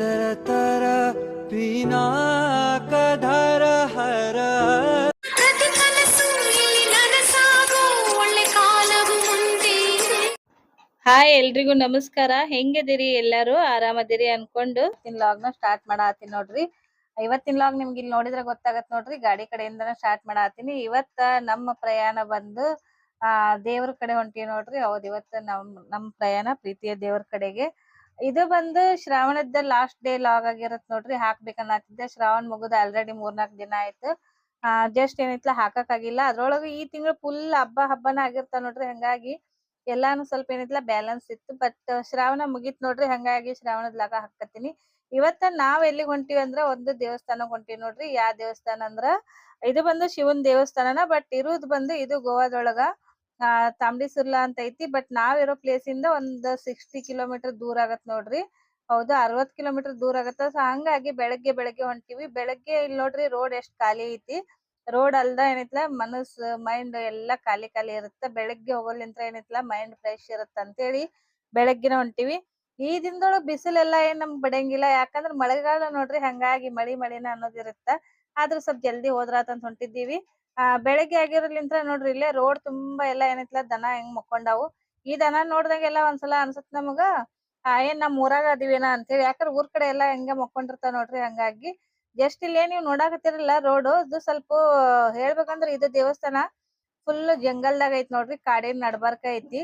ಸುಂದರ ತರ ಹರ. ಒಳ್ಳೆ ಕಾಲವು ಮುಂದೆ ಹಾಯ್ ಎಲ್ರಿಗೂ ನಮಸ್ಕಾರ. ಹೆಂಗದಿರಿ ಎಲ್ಲಾರು? ಆರಾಮದಿರಿ ಅನ್ಕೊಂಡು? ಲಾಗ್ನ ಸ್ಟಾರ್ಟ್ ಮಾಡಾತೀನಿ ನೋಡ್ರಿ. ಇವತ್ತಿನ ಲಾಗ್ ನಿಮ್ಗೆ ಇಲ್ಲಿ ನೋಡಿದ್ರೆ ಗೊತ್ತಾಗತ್ ನೋಡ್ರಿ. ಗಾಡಿ ಕಡೆಯಿಂದ ಸ್ಟಾರ್ಟ್ ಮಾಡಾತೀನಿ ಇವತ್ತ ನಮ್ಮ ಪ್ರಯಾಣ ಬಂದು ಆ ದೇವ್ರ ಕಡೆ ಹೊಂಟಿವಿ ನೋಡ್ರಿ. ಹೌದ್ ಇವತ್ತ ನಮ್ ನಮ್ ಪ್ರಯಾಣ ಪ್ರೀತಿಯ ದೇವ್ರ ಕಡೆಗೆ. ಇದು ಬಂದು ಶ್ರಾವಣದ ಲಾಸ್ಟ್ ಡೇ ಲಾಗ್ ಆಗಿರತ್ ನೋಡ್ರಿ ಹಾಕ್ಬೇಕನ್ನತ್ತಿದ್ದೆ ಶ್ರಾವಣ ಮುಗಿದ ಆಲ್ರೆಡಿ ಮೂರ್ನಾಕ್ ದಿನ ಆಯ್ತು. ಆ ಜಸ್ಟ್ ಏನೈತ್ಲ ಹಾಕಕ್ ಆಗಿಲ್ಲ. ಅದ್ರೊಳಗ ಈ ತಿಂಗಳು ಫುಲ್ ಹಬ್ಬ ಹಬ್ಬನ ಆಗಿರ್ತಾವ ನೋಡ್ರಿ, ಹಂಗಾಗಿ ಎಲ್ಲಾನು ಸ್ವಲ್ಪ ಏನೈತ್ಲ ಬ್ಯಾಲೆನ್ಸ್ ಇತ್ತು. ಬಟ್ ಶ್ರಾವಣ ಮುಗೀತ್ ನೋಡ್ರಿ, ಹಂಗಾಗಿ ಶ್ರಾವಣದ ಲಾಗ ಹಾಕತ್ತೀನಿ ಇವತ್ತ ನಾವ್ ಎಲ್ಲಿಗ್ ಹೊಂಟಿವಿ ಅಂದ್ರ ಒಂದು ದೇವಸ್ಥಾನಕ್ ಹೊಂಟಿವಿ ನೋಡ್ರಿ. ಯಾ ದೇವಸ್ಥಾನ ಅಂದ್ರ, ಇದು ಬಂದು ಶಿವನ್ ದೇವಸ್ಥಾನನ ಬಟ್ ಇರುದ್ ಬಂದು ಇದು ಗೋವಾದೊಳಗ ಆ ತಾಂಬಡಿಸುರ್ಲಾ ಅಂತ ಐತಿ ಬಟ್ ನಾವ್ ಇರೋ ಪ್ಲೇಸ್ ಇಂದ ಒಂದ್ ಸಿಕ್ಸ್ಟಿ ಕಿಲೋಮೀಟರ್ ದೂರ ಆಗತ್ ನೋಡ್ರಿ. ಹೌದು, ಅರವತ್ ಕಿಲೋಮೀಟರ್ ದೂರ ಆಗತ್ತ. ಸೊ ಹಂಗಾಗಿ ಬೆಳಗ್ಗೆ ಬೆಳಗ್ಗೆ ಹೊಂಟಿವಿ. ಬೆಳಗ್ಗೆ ಇಲ್ಲಿ ನೋಡ್ರಿ ರೋಡ್ ಎಷ್ಟ್ ಖಾಲಿ ಐತಿ. ರೋಡ್ ಅಲ್ದ ಏನೈತ್ಲ, ಮನಸ್ ಮೈಂಡ್ ಎಲ್ಲಾ ಖಾಲಿ ಖಾಲಿ ಇರುತ್ತೆ. ಬೆಳಗ್ಗೆ ಹೋಗೋಲಿಂತ್ರ ಏನೈತ್ಲ ಮೈಂಡ್ ಫ್ರೆಶ್ ಇರುತ್ತ ಅಂತೇಳಿ ಬೆಳಗ್ಗೆನ ಹೊಂಟಿವಿ. ಈ ದಿನದೊಳಗ್ ಬಿಸಿಲೆಲ್ಲಾ ಏನ್ ನಮ್ಗ್ ಬಡಂಗಿಲ್ಲ. ಯಾಕಂದ್ರ ಮಳೆಗಾಲ ನೋಡ್ರಿ, ಹಂಗಾಗಿ ಮಳಿ ಮಳಿನ ಅನ್ನೋದಿರುತ್ತ ಆದ್ರೂ ಸ್ವಲ್ಪ ಜಲ್ದಿ ಹೋದ್ರಾತಂತ ಹೊಂಟಿದ್ದೀವಿ. ಆ, ಬೆಳಗ್ಗೆ ಆಗಿರೋದ್ಲಿಂತ್ರ ನೋಡ್ರಿ ಇಲ್ಲೇ ರೋಡ್ ತುಂಬಾ ಎಲ್ಲಾ ಏನೈತ್ಲ, ದನ ಹೆಂಗ್ ಮಕ್ಕೊಂಡಾವು. ಈ ದನ ನೋಡ್ದಾಗೆಲ್ಲ ಒಂದ್ಸಲ ಅನ್ಸತ್ ನಮಗ, ಆ, ಏನ್ ನಮ್ ಊರಾಗ ಅದಿವೇನ ಅಂತ ಹೇಳಿ ಯಾಕಂದ್ರೆ ಊರ್ ಕಡೆ ಎಲ್ಲಾ ಹೆಂಗ ಮಕ್ಕೊಂಡಿರ್ತಾವ ನೋಡ್ರಿ ಹಂಗಾಗಿ. ಜಸ್ಟ್ ಇಲ್ಲೇ ನೀವ್ ನೋಡಾಕತ್ತಿರಲ್ಲ ರೋಡ್, ಇದು ಸ್ವಲ್ಪ ಹೇಳ್ಬೇಕಂದ್ರ ಇದು ದೇವಸ್ಥಾನ. ಫುಲ್ ಜಂಗಲ್ದಾಗ ಐತಿ ನೋಡ್ರಿ ಕಾಡಿನ ನಡ್ಬಾರ್ಕ ಐತಿ.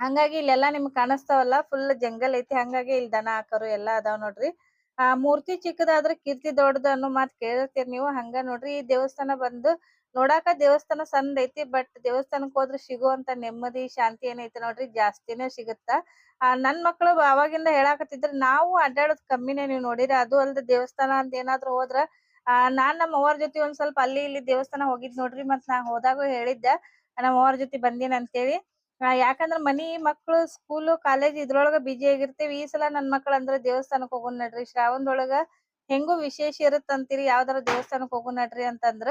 ಹಂಗಾಗಿ ಇಲ್ಲೆಲ್ಲಾ ನಿಮ್ಗ್ ಕಾಣಿಸ್ತಾವಲ್ಲ ಫುಲ್ ಜಂಗಲ್ ಐತಿ. ಹಂಗಾಗಿ ಇಲ್ಲಿ ದನ ಹಾಕರು ಎಲ್ಲಾ ಅದಾವ್ ನೋಡ್ರಿ. ಆ ಮೂರ್ತಿ ಚಿಕ್ಕದಾದ್ರ ಕೀರ್ತಿ ದೊಡ್ಡದು ಅನ್ನೋ ಮಾತ್ ಕೇಳಿರ್ತೀರಿ ನೀವು, ಹಂಗ ನೋಡ್ರಿ. ಈ ದೇವಸ್ಥಾನ ಬಂದು ನೋಡಾಕ ದೇವಸ್ಥಾನ ಸಣ್ಣ ಐತಿ, ಬಟ್ ದೇವಸ್ಥಾನಕ್ ಹೋದ್ರೆ ಸಿಗುವಂತ ನೆಮ್ಮದಿ, ಶಾಂತಿ ಏನೈತಿ ನೋಡ್ರಿ, ಜಾಸ್ತಿನೇ ಸಿಗುತ್ತ. ಆ ನನ್ ಮಕ್ಳು ಅವಾಗಿಂದ ಹೇಳಾಕತ್ತಿದ್ರ, ನಾವು ಅಡ್ಡಾಡೋದ್ ಕಮ್ಮಿನೇ ನೀವ್ ನೋಡಿರಿ, ಅದು ಅಲ್ದ ದೇವಸ್ಥಾನ ಅಂತ ಏನಾದ್ರು ಹೋದ್ರ, ಆ ನಾನ್ ನಮ್ಮ ಅವ್ರ ಜೊತೆ ಒಂದ್ ಸ್ವಲ್ಪ ಅಲ್ಲಿ ಇಲ್ಲಿ ದೇವಸ್ಥಾನ ಹೋಗಿದ್ ನೋಡ್ರಿ, ಮತ್ ನಾ ಹೋದಾಗೂ ಹೇಳಿದ್ದೆ ನಮ್ಮ ಅವ್ರ ಜೊತೆ ಬಂದೀನಿ ಅಂತೇಳಿ ಯಾಕಂದ್ರ ಮನಿ ಮಕ್ಳು ಸ್ಕೂಲ್ ಕಾಲೇಜ್ ಇದ್ರೊಳಗ ಬಿಜಿ ಆಗಿರ್ತೇವಿ. ಈ ಸಲ ನನ್ ಮಕ್ಳ ಅಂದ್ರ ದೇವಸ್ಥಾನಕ್ ಹೋಗೋಣ ನಡ್ರಿ. ಶ್ರಾವಣದೊಳಗ ಹೆಂಗು ವಿಶೇಷ ಇರುತ್ತ ಅಂತೀರಿ. ಯಾವ್ದಾರ ದೇವಸ್ಥಾನಕ್ ಹೋಗೋಣ ನಡ್ರಿ ಅಂತಂದ್ರ,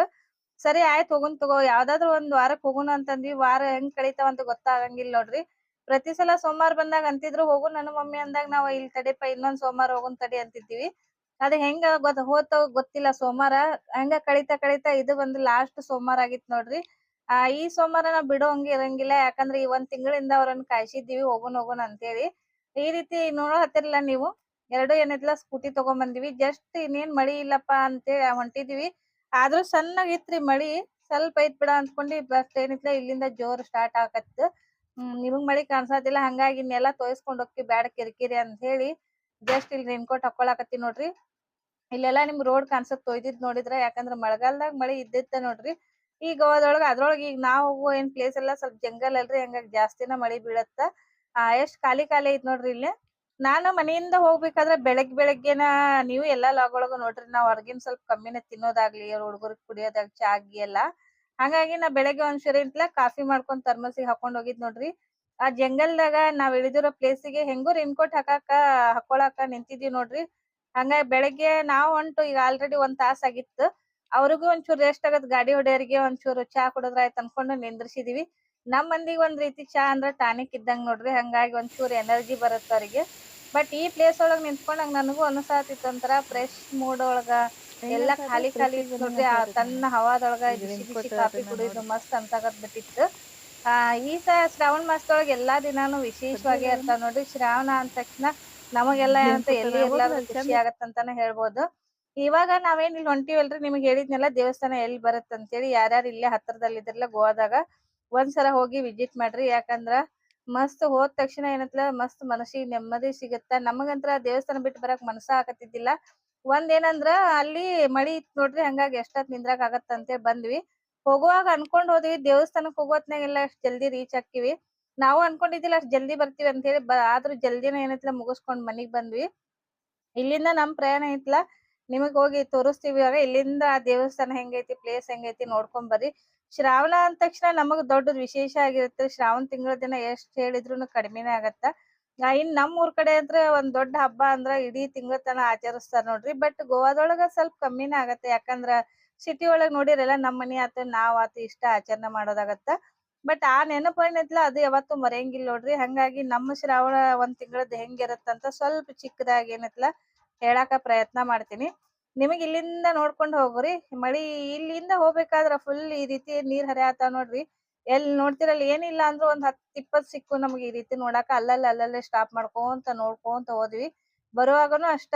ಸರಿ ಆಯ್ತ್ ಹೋಗುನ್ ತಗೋ. ಯಾವ್ದಾದ್ರು ಒಂದ್ ವಾರಕ್ ಹೋಗುಣ ಅಂತಂದ್ವಿ. ವಾರ ಹೆಂಗ್ ಕಳಿತಾವ ಅಂತ ಗೊತ್ತಾಗಂಗಿಲ್ಲ ನೋಡ್ರಿ. ಪ್ರತಿ ಸಲ ಸೋಮವಾರ ಬಂದಾಗ ಅಂತಿದ್ರು ಹೋಗು ನನ್ನ ಮಮ್ಮಿ ಅಂದಾಗ ನಾವ್ ಇಲ್ಲಿ ತಡಿಪ, ಇನ್ನೊಂದ್ ಸೋಮವಾರ ಹೋಗುನ್ ತಡಿ ಅಂತಿದ್ವಿ ಅದ್ ಹೆಂಗ ಗೊತ್ತ ಹೋತ ಗೊತ್ತಿಲ್ಲ ಸೋಮವಾರ. ಹಂಗ ಕಳಿತಾ ಕಳಿತಾ ಇದು ಬಂದು ಲಾಸ್ಟ್ ಸೋಮವಾರ ಆಗಿತ್ ನೋಡ್ರಿ. ಆ, ಈ ಸೋಮವಾರ ನಾವ್ ಬಿಡೋ ಹಂಗೆ ಇರಂಗಿಲ್ಲ. ಯಾಕಂದ್ರ ಈ ಒಂದ್ ತಿಂಗಳಿಂದ ಅವ್ರನ್ನ ಕಾಯ್ಸಿದ್ದೀವಿ, ಹೋಗುನ್ ಅಂತ ಅಂತೇಳಿ. ಈ ರೀತಿ ನೋಡೋ ಹತ್ತಿರಲ್ಲ ನೀವು. ಎರಡು ಏನಿದ್ಲ ಸ್ಕೂಟಿ ತಗೊಂಡ್ ಬಂದಿವಿ ಜಸ್ಟ್ ಇನ್ನೇನ್ ಮಳಿ ಇಲ್ಲಪ್ಪಾ ಅಂತೇಳಿ ಹೊಂಟಿದೀವಿ. ಆದ್ರೂ ಸಣ್ಣಗ್ ಇತ್ರಿ ಮಳಿ, ಸ್ವಲ್ಪ ಐತ್ ಬಿಡ ಅಂದ್ಕೊಂಡಿ ಬಸ್ ಏನಿತ್ಲ ಇಲ್ಲಿಂದ ಜೋರ್ ಸ್ಟಾರ್ಟ್ ಆಗತ್. ನಿಮಗ್ ಮಳಿ ಕಾಣ್ಸಾತಿಲ್ಲ ಹಂಗಾಗಿ ಇನ್ನೆಲ್ಲಾ ತೋಯ್ಸ್ಕೊಂಡ್ ಹೋಗ್ತಿ ಬ್ಯಾಡ ಕಿರಿಕಿರಿ ಅಂತ ಹೇಳಿ ಜಸ್ಟ್ ಇಲ್ಲಿ ರೇನ್ಕೋಟ್ ಹಾಕೊಳಕತ್ತಿ ನೋಡ್ರಿ. ಇಲ್ಲೆಲ್ಲಾ ನಿಮ್ ರೋಡ್ ಕಾಣ್ಸತ್ ತೊಯ್ದಿದ್ ನೋಡಿದ್ರ, ಯಾಕಂದ್ರ ಮಳೆಗಾಲದಾಗ ಮಳಿ ಇದ್ದಿತ್ತ ನೋಡ್ರಿ. ಈ ಅದ್ರೊಳಗ ಅದ್ರೊಳಗ ಈಗ ನಾವ್ ಹೋಗೋ ಏನ್ ಪ್ಲೇಸ್ ಎಲ್ಲಾ ಸ್ವಲ್ಪ ಜಂಗಲ್ ಅಲ್ರಿ, ಹಂಗಾಗಿ ಜಾಸ್ತಿನ ಮಳಿ ಬೀಳತ್ತ. ಆ, ಎಷ್ಟ್ ಖಾಲಿ ಖಾಲಿ ಐತ್ ನೋಡ್ರಿ ಇಲ್ಲಿ. ನಾನು ಮನೆಯಿಂದ ಹೋಗ್ಬೇಕಾದ್ರೆ ಬೆಳಗ್ಗೆ ಬೆಳಗ್ಗೆನ ನೀವು ಎಲ್ಲಾ ಲಾಗ್ ಒಳಗ ನೋಡ್ರಿ, ನಾವ್ ಹೊರಗಿನ ಸ್ವಲ್ಪ ಕಮ್ಮಿನ ತಿನ್ನೋದಾಗ್ಲಿ ಹುಡುಗರಿಗೆ ಕುಡಿಯೋದಾಗ್ಲಿ ಚಾ, ಗಿ ಎಲ್ಲಾ. ಹಂಗಾಗಿ ನಾ ಬೆಳಗ್ಗೆ ಒಂದ್ಸರಿ ಇಂತ್ಲ ಕಾಫಿ ಮಾಡ್ಕೊಂಡ್ ತರ್ಮಸಿಗೆ ಹಾಕೊಂಡ್ ಹೋಗಿದ್ ನೋಡ್ರಿ. ಆ ಜಂಗಲ್ದಾಗ ನಾವ್ ಇಳಿದಿರೋ ಪ್ಲೇಸಿಗೆ ಹೆಂಗೂ ರೇನ್ಕೋಟ್ ಹಾಕಾಕ, ಹಾಕೊಳಕ ನಿಂತಿದ್ವಿ ನೋಡ್ರಿ. ಹಂಗಾಗಿ ಬೆಳಗ್ಗೆ ನಾವ್ ಹೊಂಟು, ಈಗ ಆಲ್ರೆಡಿ ಒಂದ್ ತಾಸ್ ಆಗಿತ್ತು. ಅವ್ರಿಗೂ ಒಂಚೂರ್ ರೆಸ್ಟ್ ಆಗತ್ ಗಾಡಿ ಹೊಡ್ಯೋರಿಗೆ ಒಂಚೂರು ಚಾ ಕುಡಿದ್ರ ಆಯ್ತ್ ಅನ್ಕೊಂಡು ನಿಂದ್ರಿಸಿದೀವಿ. ನಮ್ ಮಂದಿಗ್ ಒಂದ್ ರೀತಿ ಚಾ ಅಂದ್ರ ಟಾನಿಕ್ ಇದ್ದಂಗ್ ನೋಡ್ರಿ ಹಂಗಾಗಿ ಒಂಚೂರ್ ಎನರ್ಜಿ ಬರತ್ ಅವ್ರಿಗೆ. ಬಟ್ ಈ ಪ್ಲೇಸ್ ಒಳಗ್ ನಿಂತ್ಕೊಂಡಾಗ ನನಗೂ ಅನ್ಸಾತಿತ್ತು ಒಂಥರ ಫ್ರೆಶ್ ಮೂಡ್ ಒಳಗ ಎಲ್ಲಾ ಖಾಲಿ ಖಾಲಿ ನೋಡ್ರಿ ಆ ತನ್ನ ಹವಾದೊಳಗ ಕಾಫಿ ಕುಡಿಯೋದು ಮಸ್ತ್ ಅನ್ಸಾಕತ್ ಬಿಟ್ಟಿತ್ತು ಆ ಈ ಸ ಶ್ರಾವಣ ಮಾಸದೊಳಗ ಎಲ್ಲಾ ದಿನಾನು ವಿಶೇಷವಾಗಿ ಇರ್ತಾವ ನೋಡ್ರಿ. ಶ್ರಾವಣ ಅಂದ ತಕ್ಷಣ ನಮಗೆಲ್ಲ ಏನಂತ ಎಲ್ಲಿ ಖುಷಿ ಆಗತ್ತಂತಾನೆ ಹೇಳ್ಬೋದು. ಇವಾಗ ನಾವೇನ್ ಇಲ್ಲಿ ಹೊಂಟಿವಲ್ರಿ ನಿಮ್ಗೆ ಹೇಳಿದ್ನೆಲ್ಲ ದೇವಸ್ಥಾನ ಎಲ್ಲಿ ಅಂತ ಅಂತೇಳಿ, ಯಾರ್ಯಾರು ಇಲ್ಲೇ ಹತ್ರದಲ್ಲಿ ಇದ್ರಲ್ಲ ಗೋವಾದಾಗ ಒಂದ್ಸಲ ಹೋಗಿ ವಿಸಿಟ್ ಮಾಡ್ರಿ. ಯಾಕಂದ್ರ ಮಸ್ತ್ ಹೋದ ತಕ್ಷಣ ಏನತ್ಲ, ಮಸ್ತ್ ಮನಸ್ಸಿಗೆ ನೆಮ್ಮದಿ ಸಿಗತ್ತ? ನಮಗಂತ್ರ ದೇವಸ್ಥಾನ ಬಿಟ್ಟು ಬರಕ್ ಮನಸ್ಸ ಆಗತ್ತಿದ್ದಿಲ್ಲ. ಒಂದ್ ಏನಂದ್ರ ಅಲ್ಲಿ ಮಳಿ ಇತ್ ನೋಡ್ರಿ, ಹಂಗಾಗಿ ಎಷ್ಟೊತ್ ನಿಂದ್ರಾಕ್ ಆಗತ್ತ ಅಂತ ಬಂದ್ವಿ. ಹೋಗುವಾಗ ಅನ್ಕೊಂಡ್ ಹೋದ್ವಿ, ದೇವಸ್ಥಾನಕ್ ಹೋಗೋತ್ನಾಗೆಲ್ಲ ಅಷ್ಟ್ ಜಲ್ದಿ ರೀಚ್ ಆಕ್ಕಿವಿ ನಾವು ಅನ್ಕೊಂಡಿದ್ದಿಲ್ಲ ಅಷ್ಟ್ ಜಲ್ದಿ ಬರ್ತೀವಿ ಅಂತ ಹೇಳಿ ಆದ್ರೂ ಜಲ್ದಿನ ಏನೈತ್ಲ ಮುಗಿಸ್ಕೊಂಡ್ ಮನಿಗ್ ಬಂದ್ವಿ. ಇಲ್ಲಿಂದ ನಮ್ ಪ್ರಯಾಣ ಐತ್ಲ. ನಿಮಗ್ ಹೋಗಿ ತೋರಿಸ್ತೀವಿ ಅಂದ್ರೆ ಇಲ್ಲಿಂದ ಆ ದೇವಸ್ಥಾನ ಹೆಂಗೈತಿ ಪ್ಲೇಸ್ ಹೆಂಗೈತಿ ನೋಡ್ಕೊಂಡ್ ಬರ್ರಿ. ಶ್ರಾವಣ ಅಂದ ತಕ್ಷಣ ನಮಗ್ ದೊಡ್ಡದ್ ವಿಶೇಷ ಆಗಿರುತ್ತೆ. ಶ್ರಾವಣ ತಿಂಗಳ ದಿನ ಎಷ್ಟ್ ಹೇಳಿದ್ರು ಕಡಿಮೆನೇ ಆಗತ್ತ. ಇನ್ ನಮ್ ಊರ್ ಕಡೆ ಅಂದ್ರೆ ಒಂದ್ ದೊಡ್ಡ ಹಬ್ಬ ಅಂದ್ರ ಇಡೀ ತಿಂಗಳ ತನ ಆಚರಿಸ್ತಾರ ನೋಡ್ರಿ. ಬಟ್ ಗೋವಾದೊಳಗ ಸ್ವಲ್ಪ ಕಮ್ಮಿನೇ ಆಗತ್ತೆ. ಯಾಕಂದ್ರ ಸಿಟಿ ಒಳಗ್ ನೋಡಿರಲ್ಲ ನಮ್ ಮನಿ ಆತು, ನಾವ್ ಆತು ಇಷ್ಟ ಆಚರಣೆ ಮಾಡೋದಾಗತ್ತ. ಬಟ್ ಆ ನೆನಪು ಏನೈತ್ಲ ಅದು ಯಾವತ್ತು ಮರೆಯಂಗಿಲ್ಲ ನೋಡ್ರಿ. ಹಂಗಾಗಿ ನಮ್ಮ ಶ್ರಾವಣ ಒಂದ್ ತಿಂಗಳದ್ ಹೆಂಗಿರತ್ತಂತ ಸ್ವಲ್ಪ ಚಿಕ್ಕದಾಗಿ ಏನೈತ್ಲ ಹೇಳಾಕ ಪ್ರಯತ್ನ ಮಾಡ್ತೀನಿ. ನಿಮಗ್ ಇಲ್ಲಿಂದ ನೋಡ್ಕೊಂಡ್ ಹೋಗ್ರಿ. ಮಳಿ ಇಲ್ಲಿಂದ ಹೋಗ್ಬೇಕಾದ್ರ ಫುಲ್ ಈ ರೀತಿ ನೀರ್ ಹರಿಯಾತ ನೋಡ್ರಿ. ಎಲ್ ನೋಡ್ತಿರಲ್ಲ ಏನಿಲ್ಲ ಅಂದ್ರು ಒಂದ್ ಹತ್ತ್ ಇಪ್ಪತ್ ಸಿಕ್ಕು ನಮ್ಗೆ ಈ ರೀತಿ ನೋಡಾಕ ಅಲ್ಲಲ್ಲಿ ಅಲ್ಲಲ್ಲೇ ಸ್ಟಾಪ್ ಮಾಡ್ಕೊಂತ ನೋಡ್ಕೊಂತ ಹೋದ್ವಿ. ಬರುವಾಗನು ಅಷ್ಟ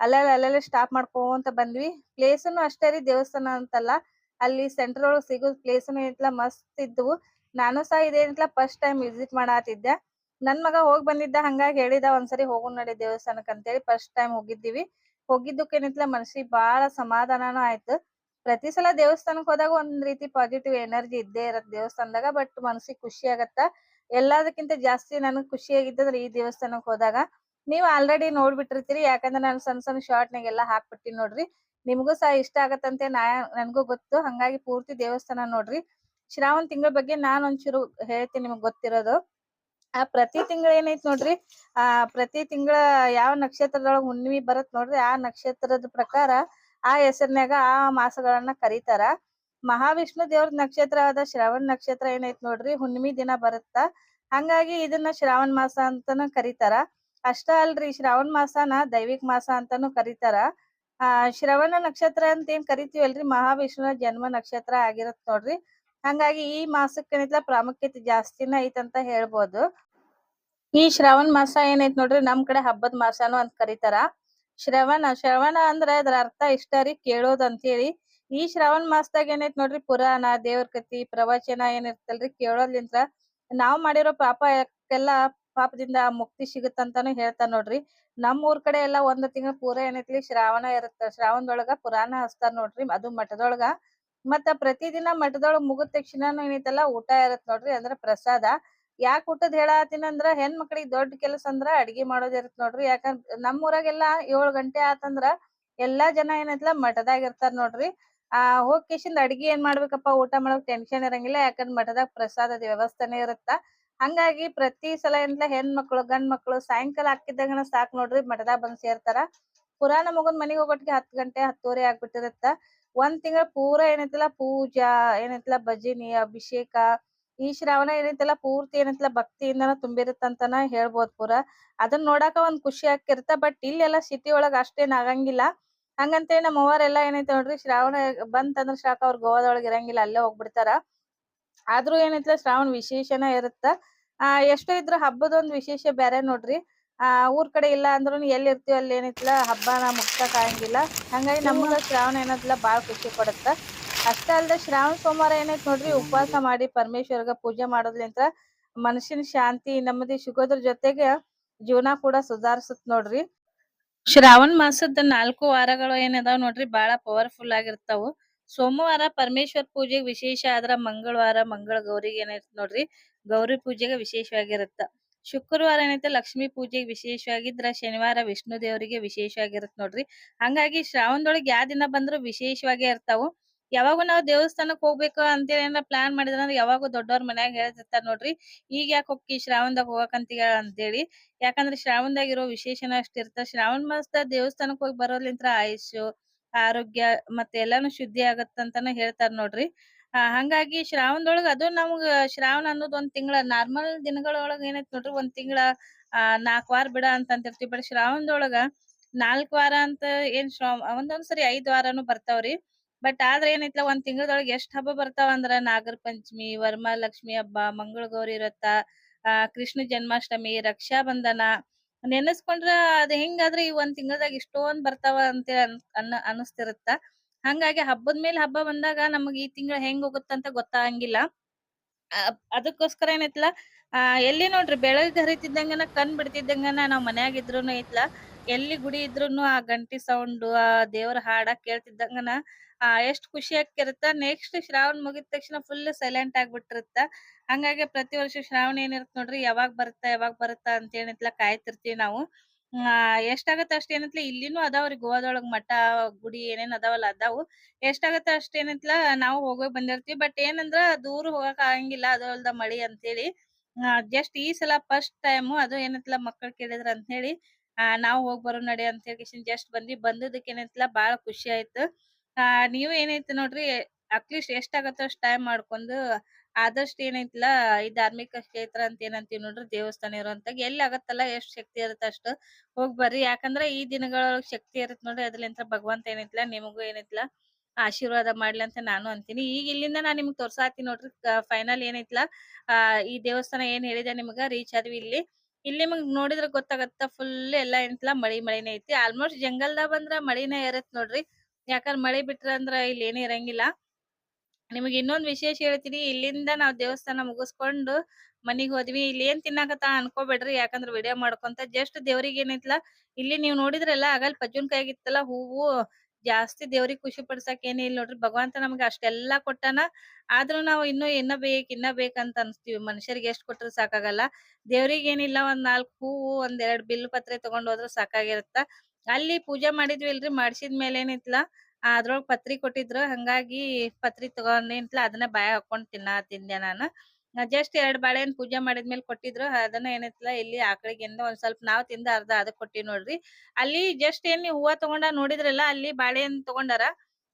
ಅಲ್ಲಲ್ಲಿ ಅಲ್ಲಲ್ಲೇ ಸ್ಟಾಪ್ ಮಾಡ್ಕೊಂತ ಬಂದ್ವಿ. ಪ್ಲೇಸನು ಅಷ್ಟೇ ರೀ ದೇವಸ್ಥಾನ ಅಂತಲ್ಲ. ಅಲ್ಲಿ ಸೆಂಟರ್ ಒಳಗ್ ಸಿಗೋ ಪ್ಲೇಸನು ಐತ್ಲಾ ಮಸ್ತ್ ಇದ್ವು. ನಾನು ಸಹ ಇದೇನಿಲ್ಲ ಫಸ್ಟ್ ಟೈಮ್ ವಿಸಿಟ್ ಮಾಡಾತಿದ್ದೆ. ನನ್ ಮಗ ಹೋಗ್ ಬಂದಿದ್ದ ಹಂಗಾಗಿ ಹೇಳಿದ, ಒಂದ್ಸರಿ ಹೋಗೋಣ ನಡಿ ದೇವಸ್ಥಾನಕ್ ಅಂತೇಳಿ ಫಸ್ಟ್ ಟೈಮ್ ಹೋಗಿದ್ದೀವಿ. ಹೋಗಿದ್ದಕ್ಕೇನಿತ್ಲ ಮನಸ್ಸಿಗೆ ಬಾಳ ಸಮಾಧಾನನೂ ಆಯ್ತು. ಪ್ರತಿ ಸಲ ದೇವಸ್ಥಾನಕ್ ಹೋದಾಗ ಒಂದ್ ರೀತಿ ಪಾಸಿಟಿವ್ ಎನರ್ಜಿ ಇದ್ದೇ ಇರತ್ ದೇವಸ್ಥಾನದಾಗ ಬಟ್ ಮನಸ್ಸಿಗೆ ಖುಷಿ ಆಗತ್ತ? ಎಲ್ಲದಕ್ಕಿಂತ ಜಾಸ್ತಿ ನನಗ್ ಖುಷಿ ಆಗಿದ್ದಂದ್ರೆ ಈ ದೇವಸ್ಥಾನಕ್ ಹೋದಾಗ. ನೀವ್ ಆಲ್ರೆಡಿ ನೋಡ್ಬಿಟ್ಟಿರ್ತೀರಿ, ಯಾಕಂದ್ರೆ ನಾನು ಸಣ್ಣ ಸಣ್ಣ ಶಾರ್ಟ್ ನಾಗೆಲ್ಲ ಹಾಕ್ಬಿಟ್ಟಿನಿ ನೋಡ್ರಿ. ನಿಮ್ಗೂ ಸಹ ಇಷ್ಟ ಆಗತ್ತಂತೆ, ನಾ, ನನ್ಗೂ ಗೊತ್ತು. ಹಂಗಾಗಿ ಪೂರ್ತಿ ದೇವಸ್ಥಾನ ನೋಡ್ರಿ. ಶ್ರಾವಣ ತಿಂಗಳ ಬಗ್ಗೆ ನಾನ್ ಒಂಚೂರು ಹೇಳ್ತೀನಿ ನಿಮಗ್ ಗೊತ್ತಿರೋದು. ಆ ಪ್ರತಿ ತಿಂಗಳ ಏನೈತ್ ನೋಡ್ರಿ, ಆ ಪ್ರತಿ ತಿಂಗಳ ಯಾವ ನಕ್ಷತ್ರದೊಳಗ ಹುಣ್ಣಿಮೆ ಬರತ್ ನೋಡ್ರಿ, ಆ ನಕ್ಷತ್ರದ ಪ್ರಕಾರ ಆ ಹೆಸರಿನ್ಯಾಗ ಆ ಮಾಸಗಳನ್ನ ಕರೀತಾರ. ಮಹಾವಿಷ್ಣು ದೇವ್ರ ನಕ್ಷತ್ರ ಆದ ಶ್ರವಣ ನಕ್ಷತ್ರ ಏನೈತ್ ನೋಡ್ರಿ, ಹುಣ್ಣಿಮೆ ದಿನ ಬರುತ್ತ. ಹಂಗಾಗಿ ಇದನ್ನ ಶ್ರಾವಣ ಮಾಸ ಅಂತಾನು ಕರೀತಾರ. ಅಷ್ಟ ಅಲ್ರಿ, ಶ್ರಾವಣ ಮಾಸನ ದೈವಿಕ ಮಾಸ ಅಂತಾನು ಕರೀತಾರ. ಆ ಶ್ರವಣ ನಕ್ಷತ್ರ ಅಂತ ಏನ್ ಕರಿತೀವಲ್ರಿ ಮಹಾವಿಷ್ಣುನ ಜನ್ಮ ನಕ್ಷತ್ರ ಆಗಿರತ್ ನೋಡ್ರಿ. ಹಂಗಾಗಿ ಈ ಮಾಸಕ್ಕೆ ಏನಿತ್ಲ ಪ್ರಾಮುಖ್ಯತೆ ಜಾಸ್ತಿನ ಐತಂತ ಹೇಳ್ಬೋದು. ಈ ಶ್ರಾವಣ ಮಾಸ ಏನೈತ್ ನೋಡ್ರಿ, ನಮ್ ಕಡೆ ಹಬ್ಬದ ಮಾಸನು ಅಂತ ಕರೀತಾರ. ಶ್ರವಣ ಶ್ರವಣ ಅಂದ್ರ ಅದ್ರ ಅರ್ಥ ಇಷ್ಟ ರೀ, ಕೇಳೋದ್ ಅಂತೇಳಿ. ಈ ಶ್ರಾವಣ ಮಾಸದಾಗ ಏನೈತ್ ನೋಡ್ರಿ, ಪುರಾಣ, ದೇವ್ರ ಕತಿ ಪ್ರವಚನ ಏನಿರ್ತಲ್ರಿ ಕೇಳೋದ್ಲಿಂತ್ರ ನಾವ್ ಮಾಡಿರೋ ಪಾಪ ಎಲ್ಲಾ ಪಾಪದಿಂದ ಮುಕ್ತಿ ಸಿಗುತ್ತಂತಾನು ಹೇಳ್ತಾರ ನೋಡ್ರಿ. ನಮ್ ಊರ್ ಕಡೆ ಎಲ್ಲಾ ಒಂದ್ ತಿಂಗಳ ಪೂರ ಏನೈತಿ ಶ್ರಾವಣ ಇರುತ್ತ, ಶ್ರಾವಣದೊಳಗ ಪುರಾಣ ಹಚ್ತಾರ ನೋಡ್ರಿ, ಅದು ಮಠದೊಳಗ. ಮತ್ತ ಪ್ರತಿದಿನ ಮಠದೊಳಗ್ ಮುಗಿದ ತಕ್ಷಣನು ಏನೈತಲ್ಲ, ಊಟ ಇರತ್ ನೋಡ್ರಿ ಅಂದ್ರ ಪ್ರಸಾದ. ಯಾಕ ಊಟದ್ ಹೇಳಾತೀನಿ ಅಂದ್ರ ಹೆಣ್ ಮಕ್ಕಳಿಗೆ ದೊಡ್ಡ ಕೆಲಸ ಅಂದ್ರ ಅಡ್ಗಿ ಮಾಡೋದ್ ನೋಡ್ರಿ. ಯಾಕಂದ್ರ ನಮ್ ಊರಾಗೆಲ್ಲಾ ಏಳ್ ಗಂಟೆ ಆತಂದ್ರ ಎಲ್ಲಾ ಜನ ಏನೈತಲ್ಲ ಮಠದಾಗ ಇರ್ತಾರ ನೋಡ್ರಿ. ಆ, ಹೋಗ್ ಕಿಶಿಂದ ಅಡ್ಗಿ ಏನ್ ಮಾಡ್ಬೇಕಪ್ಪ, ಊಟ ಮಾಡೋಕ್ ಟೆನ್ಷನ್ ಇರಂಗಿಲ್ಲ. ಯಾಕಂದ್ರ ಮಠದಾಗ ಪ್ರಸಾದದ ವ್ಯವಸ್ಥೆನೇ ಇರತ್ತ. ಹಂಗಾಗಿ ಪ್ರತಿ ಸಲ ಏನಿಲ್ಲ ಹೆಣ್ ಮಕ್ಳು ಗಂಡ್ ಮಕ್ಳು ಸಾಯಂಕಾಲ ಆಕ್ಕಿದ್ದಾಗನ ಸಾಕ್ ನೋಡ್ರಿ ಮಠದಾಗ ಬಂದ್ ಸೇರ್ತಾರ. ಪುರಾಣ ಮಗನ್ ಮನಿಗ್ ಹೋಗೋಟ್ಗೆ ಹತ್ತ್ ಗಂಟೆ ಹತ್ತುವರೆ ಆಗ್ಬಿಟ್ಟಿರತ್ತ. ಒಂದ್ ತಿಂಗಳ ಪೂರ ಏನೈತಲ್ಲ ಪೂಜಾ, ಏನೈತಲ್ಲ ಭಜನಿ, ಅಭಿಷೇಕ, ಈ ಶ್ರಾವಣ ಏನೈತಲ್ಲ ಪೂರ್ತಿ ಏನೈತಲ್ಲ ಭಕ್ತಿಯಿಂದನ ತುಂಬಿರುತ್ತಂತಾನ ಹೇಳ್ಬೋದ್ ಪೂರ. ಅದನ್ನ ನೋಡಾಕ ಒಂದ್ ಖುಷಿ ಆಕ್ಕಿರ್ತ ಬಟ್ ಇಲ್ಲೆಲ್ಲಾ ಸಿಟಿ ಒಳಗ ಅಷ್ಟೇನ್ ಆಗಂಗಿಲ್ಲ. ಹಂಗಂತೇಳಿ ನಮ್ಮ ಅವ್ವರೆಲ್ಲಾ ಏನೈತೆ ನೋಡ್ರಿ, ಶ್ರಾವಣ ಬಂತಂದ್ರ ಸಾಕ ಅವ್ರ ಗೋವಾದೊಳಗ ಇರಂಗಿಲ್ಲ, ಅಲ್ಲೇ ಹೋಗ್ಬಿಡ್ತಾರ. ಆದ್ರೂ ಏನೈತಲ್ಲ ಶ್ರಾವಣ ವಿಶೇಷನ ಇರುತ್ತ? ಆ, ಎಷ್ಟೋ ಇದ್ರ ಹಬ್ಬದೊಂದ್ ವಿಶೇಷ ಬ್ಯಾರೆ ನೋಡ್ರಿ. ಆ ಊರ್ ಕಡೆ ಇಲ್ಲ ಅಂದ್ರುನು ಎಲ್ಲಿ ಇರ್ತೀವಿ ಅಲ್ಲಿ ಏನೈತ್ಲ ಹಬ್ಬನ ಮುಗ್ಸಕ್ ಆಗಂಗಿಲ್ಲ. ಹಂಗಾಗಿ ನಮಗ ಶ್ರಾವಣ ಏನೈತ್ಲ ಬಾಳ ಖುಷಿ ಕೊಡತ್ತ. ಅಷ್ಟ ಅಲ್ದ ಶ್ರಾವಣ ಸೋಮವಾರ ಏನೈತ್ ನೋಡ್ರಿ ಉಪವಾಸ ಮಾಡಿ ಪರಮೇಶ್ವರ್ಗ ಪೂಜೆ ಮಾಡೋದ್ಲಿಂತ್ರ ಮನಸ್ಸಿನ ಶಾಂತಿ ನೆಮ್ಮದಿ ಸಿಗೋದ್ರ ಜೊತೆಗೆ ಜೀವನ ಕೂಡ ಸುಧಾರಿಸುತ್ತ ನೋಡ್ರಿ. ಶ್ರಾವಣ ಮಾಸದ ನಾಲ್ಕು ವಾರಗಳು ಏನದಾವ್ ನೋಡ್ರಿ ಬಹಳ ಪವರ್ಫುಲ್ ಆಗಿರ್ತಾವು. ಸೋಮವಾರ ಪರಮೇಶ್ವರ್ ಪೂಜೆಗೆ ವಿಶೇಷ ಆದ್ರ ಮಂಗಳವಾರ ಮಂಗಳ ಗೌರಿಗೆ ಏನೈತ್ ನೋಡ್ರಿ ಗೌರಿ ಪೂಜೆಗೆ ವಿಶೇಷವಾಗಿರುತ್ತ. ಶುಕ್ರವಾರ ಏನೈತೆ ಲಕ್ಷ್ಮೀ ಪೂಜೆಗೆ ವಿಶೇಷವಾಗಿದ್ರ ಶನಿವಾರ ವಿಷ್ಣು ದೇವರಿಗೆ ವಿಶೇಷವಾಗಿರುತ್ತೆ ನೋಡ್ರಿ. ಹಂಗಾಗಿ ಶ್ರಾವಣದೊಳಗ್ ಯಾವ ದಿನ ಬಂದ್ರು ವಿಶೇಷವಾಗೇ ಇರ್ತಾವು. ಯಾವಾಗೂ ನಾವ್ ದೇವಸ್ಥಾನಕ್ ಹೋಗ್ಬೇಕು ಅಂತೇಳಿ ಏನಾರ ಪ್ಲಾನ್ ಮಾಡಿದ್ರ ಅಂದ್ರೆ ಯಾವಾಗೂ ದೊಡ್ಡವ್ರ ಮನ್ಯಾಗ ಹೇಳ್ತಿರ್ತಾರ ನೋಡ್ರಿ. ಈಗ ಯಾಕೆ ಹೋಗಿ ಶ್ರಾವಣದಾಗ ಹೋಗಕಂತೀಯ ಅಂತೇಳಿ. ಯಾಕಂದ್ರ ಶ್ರಾವಣದಾಗ ಇರೋ ವಿಶೇಷನ ಅಷ್ಟ್ ಇರ್ತ ಶ್ರಾವಣ ಮಾಸದ ದೇವಸ್ಥಾನಕ್ ಹೋಗಿ ಬರೋದ್ಲಿಂತ್ರ ಆಯುಷ್ ಆರೋಗ್ಯ ಮತ್ತೆ ಎಲ್ಲಾನು ಶುದ್ಧಿ ಆಗತ್ತಂತಾನು ಹೇಳ್ತಾರ ನೋಡ್ರಿ. ಆ, ಹಂಗಾಗಿ ಶ್ರಾವಣದೊಳಗ ಅದು ನಮ್ಗ ಶ್ರಾವಣ ಅನ್ನೋದ್ ಒಂದ್ ತಿಂಗಳ ನಾರ್ಮಲ್ ದಿನಗಳೊಳಗ ಏನೈತ್ ನೋಡ್ರಿ ಒಂದ್ ತಿಂಗಳ, ಆ ನಾಕ್ ವಾರ ಬಿಡ ಅಂತ ಅಂತಿರ್ತೀವಿ ಬಟ್ ಶ್ರಾವಣದೊಳಗ ನಾಲ್ಕ್ ವಾರ ಅಂತ ಏನ್ ಶ್ರಾವ ಒಂದೊಂದ್ ಸರಿ ಐದ್ ವಾರಾನು ಬರ್ತಾವ್ರಿ. ಬಟ್ ಆದ್ರ ಏನೈತ್ಲ ಒಂದ್ ತಿಂಗಳದೊಳಗ ಎಷ್ಟ್ ಹಬ್ಬ ಬರ್ತಾವ ಅಂದ್ರ ನಾಗರ ಪಂಚಮಿ ವರಮಹಾಲಕ್ಷ್ಮಿ ಹಬ್ಬ ಮಂಗಳ ಗೌರಿ ವ್ರತ, ಆ, ಕೃಷ್ಣ ಜನ್ಮಾಷ್ಟಮಿ ರಕ್ಷಾ ಬಂಧನ ನೆನಸ್ಕೊಂಡ್ರ ಅದ್ ಹೆಂಗಾದ್ರೆ ಈ ಒಂದ್ ತಿಂಗಳದಾಗ ಇಷ್ಟೊಂದ್ ಬರ್ತಾವ ಅಂತ ಅನ್, ಅನಸ್ತಿರುತ್ತ. ಹಂಗಾಗಿ ಹಬ್ಬದ ಮೇಲೆ ಹಬ್ಬ ಬಂದಾಗ ನಮಗ್ ಈ ತಿಂಗಳ ಹೆಂಗ್ ಹೋಗುತ್ತಂತ ಗೊತ್ತಾಗಂಗಿಲ್ಲ. ಅದಕ್ಕೋಸ್ಕರ ಏನೈತ್ಲ, ಆ, ಎಲ್ಲಿ ನೋಡ್ರಿ ಬೆಳಗ್ ಹರಿತಿದ್ದಂಗನ ಕಣ್ ಬಿಡ್ತಿದ್ದಂಗನ ನಾವ್ ಮನ್ಯಾಗ ಇದ್ರೂನು ಐತ್ಲಾ, ಎಲ್ಲಿ ಗುಡಿ ಇದ್ರೂನು ಆ ಗಂಟಿ ಸೌಂಡ್ ಆ ದೇವ್ರ ಹಾಡ ಕೇಳ್ತಿದ್ದಂಗನ, ಆ, ಎಷ್ಟ್ ಖುಷಿ ಆಕ್ಕಿರುತ್ತ ನೆಕ್ಸ್ಟ್ ಶ್ರಾವಣ ಮುಗಿದ ತಕ್ಷಣ ಫುಲ್ ಸೈಲೆಂಟ್ ಆಗ್ಬಿಟ್ಟಿರುತ್ತ. ಹಂಗಾಗಿ ಪ್ರತಿ ವರ್ಷ ಶ್ರಾವಣ ಏನಿರುತ್ತೆ ನೋಡ್ರಿ, ಯಾವಾಗ್ ಬರುತ್ತ, ಯಾವಾಗ್ ಬರುತ್ತಾ ಅಂತ ಏನೈತ್ಲ ಕಾಯ್ತಿರ್ತೀವಿ ನಾವು. ಆ, ಎಷ್ಟಾಗತ್ತ ಅಷ್ಟ್ ಏನೈತ್ಲ ಇಲ್ಲಿನೂ ಅದಾವ್ರಿ ಗೋವಾದೊಳಗ್ ಮಠ, ಗುಡಿ ಏನೇನ್ ಅದಾವಲ್ಲ ಅದಾವು. ಎಷ್ಟಾಗತ್ತ ಅಷ್ಟ್ ಏನಂತ್ಲ ನಾವು ಹೋಗೋಕ್ ಬಂದಿರ್ತೀವಿ. ಬಟ್ ಏನಂದ್ರ ದೂರ ಹೋಗಕ್ ಆಗಂಗಿಲ್ಲ, ಅದು ಅಲ್ದ ಮಳಿ ಅಂತೇಳಿ ಜಸ್ಟ್ ಈ ಸಲ ಫಸ್ಟ್ ಟೈಮ್ ಅದು ಏನಂತಲ ಮಕ್ಕಳ್ ಕೇಳಿದ್ರ ಅಂತ ಹೇಳಿ ಆ, ನಾವ್ ಹೋಗ್ ಬರೋಣ ನಡಿ ಅಂತ ಹೇಳಿ ಜಸ್ಟ್ ಬಂದ್ವಿ. ಬಂದಿದ್ದಕ್ ಏನಂತಲ ಬಾಳ ಖುಷಿ ಆಯ್ತು. ಆ, ನೀವು ಏನೈತಿ ನೋಡ್ರಿ, ಅಟ್ಲೀಸ್ಟ್ ಎಷ್ಟಾಗತ್ತೋ ಅಷ್ಟ್ ಟೈಮ್ ಮಾಡ್ಕೊಂಡು ಆದಷ್ಟು ಏನೈತಿಲ್ಲ ಈ ಧಾರ್ಮಿಕ ಕ್ಷೇತ್ರ ಅಂತ ಏನಂತೀವಿ ನೋಡ್ರಿ, ದೇವಸ್ಥಾನ ಇರುವಂತ ಎಲ್ಲಿ ಆಗತ್ತಲ್ಲ, ಎಷ್ಟ್ ಶಕ್ತಿ ಇರುತ್ತೆ ಅಷ್ಟು ಹೋಗ್ ಬರ್ರಿ. ಯಾಕಂದ್ರ ಈ ದಿನಗಳೊಳಗ್ ಶಕ್ತಿ ಇರುತ್ತೆ ನೋಡ್ರಿ, ಅದ್ರಲಿಂತ್ರ ಭಗವಂತ ಏನೈತಿಲ್ಲ ನಿಮಗೂ ಏನೈತಿಲ್ಲ ಆಶೀರ್ವಾದ ಮಾಡ್ಲಿ ಅಂತ ನಾನು ಅಂತೀನಿ. ಈಗ ಇಲ್ಲಿಂದ ನಾ ನಿಮ್ಗೆ ತೋರ್ಸಾತೀನಿ ನೋಡ್ರಿ ಫೈನಲ್ ಏನೈತಿಲ್ಲ ಆ, ಈ ದೇವಸ್ಥಾನ ಏನ್ ಹೇಳಿದೆ ನಿಮ್ಗ ರೀಚ್ ಆದ್ವಿ ಇಲ್ಲಿ. ಇಲ್ಲಿ ನಿಮಗ್ ನೋಡಿದ್ರೆ ಗೊತ್ತಾಗತ್ತ ಫುಲ್ ಎಲ್ಲಾ ಏನೈತಿಲ್ಲ ಮಳಿ ಮಳಿನೇ ಐತಿ. ಆಲ್ಮೋಸ್ಟ್ ಜಂಗಲ್ದಾಗ ಬಂದ್ರ ಮಳಿನೇ ಇರತ್ ನೋಡ್ರಿ. ಯಾಕಂದ್ರ ಮಳಿ ಬಿಟ್ರ ಅಂದ್ರ ಇಲ್ಲಿ ಏನೇ ಇರಂಗಿಲ್ಲ. ನಿಮಗ್ ಇನ್ನೊಂದ್ ವಿಶೇಷ ಹೇಳ್ತೀನಿ. ಇಲ್ಲಿಂದ ನಾವ್ ದೇವಸ್ಥಾನ ಮುಗಿಸ್ಕೊಂಡು ಮನಿಗ್ ಹೋದ್ವಿ. ಇಲ್ಲಿ ಏನ್ ತಿನ್ನಾಕತ್ತ ಅನ್ಕೋಬೇಡ್ರಿ. ಯಾಕಂದ್ರ ವಿಡಿಯೋ ಮಾಡ್ಕೊಂತ ಜಸ್ಟ್ ದೇವ್ರಿಗೆ ಏನೈತ್ಲ ಇಲ್ಲಿ ನೀವ್ ನೋಡಿದ್ರಲ್ಲ ಆಗಲ್ ಪಜ್ಜುನ್ ಕೈಗಿತ್ತಲ್ಲ ಹೂವು ಜಾಸ್ತಿ ದೇವ್ರಿಗೆ ಖುಷಿ ಪಡ್ಸಕ್ ಇಲ್ಲ ನೋಡ್ರಿ. ಭಗವಂತ ನಮ್ಗೆ ಅಷ್ಟೆಲ್ಲಾ ಕೊಟ್ಟಾನ. ಆದ್ರೂ ನಾವು ಇನ್ನು ಇನ್ನ ಬೇಕ್, ಇನ್ನ ಬೇಕಂತ ಅನ್ಸ್ತೀವಿ. ಮನುಷ್ಯರಿಗೆ ಎಷ್ಟ್ ಕೊಟ್ರು ಸಾಕಾಗಲ್ಲ. ದೇವ್ರಿಗೆ ಏನಿಲ್ಲ, ಒಂದ್ ನಾಲ್ಕು ಹೂವು, ಒಂದ್ ಎರಡ್ ಬಿಲ್ ಪತ್ರೆ ತಗೊಂಡ್ ಹೋದ್ರು ಸಾಕಾಗಿರತ್ತ. ಅಲ್ಲಿ ಪೂಜೆ ಮಾಡಿದ್ವಿ ಇಲ್ರಿ. ಮಾಡ್ಸಿದ್ಮೇಲೆ ಏನೈತ್ಲಾ ಅದ್ರೊಳಗ್ ಪತ್ರಿ ಕೊಟ್ಟಿದ್ರು, ಹಂಗಾಗಿ ಪತ್ರಿ ತಗೊಂಡೇಂತ್ಲ ಅದನ್ನ ಬಾಯಾಗ್ ಹಾಕೊಂಡ್ ತಿನ್ನಾತಿದ್ದೆ ನಾನು. ಜಸ್ಟ್ ಎರಡ್ ಬಾಳೆಹಣ್ಣ್ ಪೂಜೆ ಮಾಡಿದ್ಮೇಲೆ ಕೊಟ್ಟಿದ್ರು, ಅದನ್ನ ಏನೈತ್ಲ ಇಲ್ಲಿ ಆಕಳಿಗೆಂದ ಒಂದ್ ಸ್ವಲ್ಪ ನಾವ್ ತಿಂದ ಅರ್ಧ ಅದಕ್ ಕೊಟ್ಟಿವಿ ನೋಡ್ರಿ. ಅಲ್ಲಿ ಜಸ್ಟ್ ಏನ್ ನೀವ್ ಹೂವಾ ತಗೊಂಡ ನೋಡಿದ್ರಲ್ಲ, ಅಲ್ಲಿ ಬಾಳೆಹಣ್ಣ್ ತಗೊಂಡಾರ?